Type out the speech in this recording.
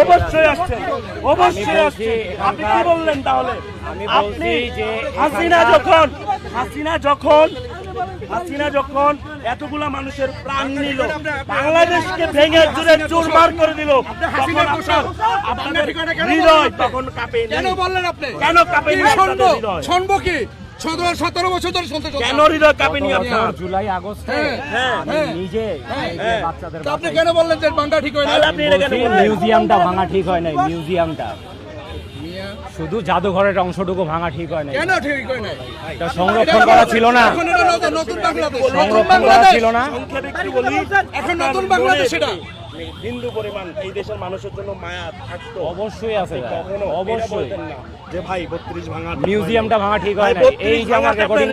অবশ্যই আসছে অবশ্যই আসছে। আপনি কি বললেন তাহলে? আপনি হাসিনা যখন হাসিনা যখন হাসিনা যখন এতগুলা মানুষের প্রাণ নিল বাংলাদেশকে ভেঙে চুরে চুরমার করে দিল তখন আপনার আপনাদের হৃদয় তখন কাঁপে কেন বললেন আপনি? কেন কাঁপেনি কি আপনাদের শুনব? হৃদয়? শুনব কি? সতেরো সতেরো বছর ধরে শুনতে কেন হৃদয় কাঁপেনি আপনার? জুলাই আগস্টে হ্যাঁ, হ্যাঁ, আমি হ্যাঁ, নিজে এই যে। বাচ্চাদের আপনি কেন বললেন যে বাংলা ঠিক না? আপনি এটা কেন মিউজিয়ামটা ভাঙা ঠিক হয় নাই মিউজিয়ামটা। শুধু জাদুঘরের অংশটুকু ভাঙা ঠিক হয় নাই। কেন ঠিক হয় না এটা সংরক্ষণ করা ছিল না। নতুন- নতুন বাংলাদেশ। সংরক্ষণ করা ছিল না। এখন নতুন বাংলাদেশ এটা। হিন্দু পরিমাণ এই দেশের মানুষের জন্য মায়া থাকতো অবশ্যই আছে কখনো অবশ্যই না যে ভাই বত্রিশ ভাঙা মিউজিয়ামটা ভাঙা ঠিক হয় এই যে আমার রেকর্ডিং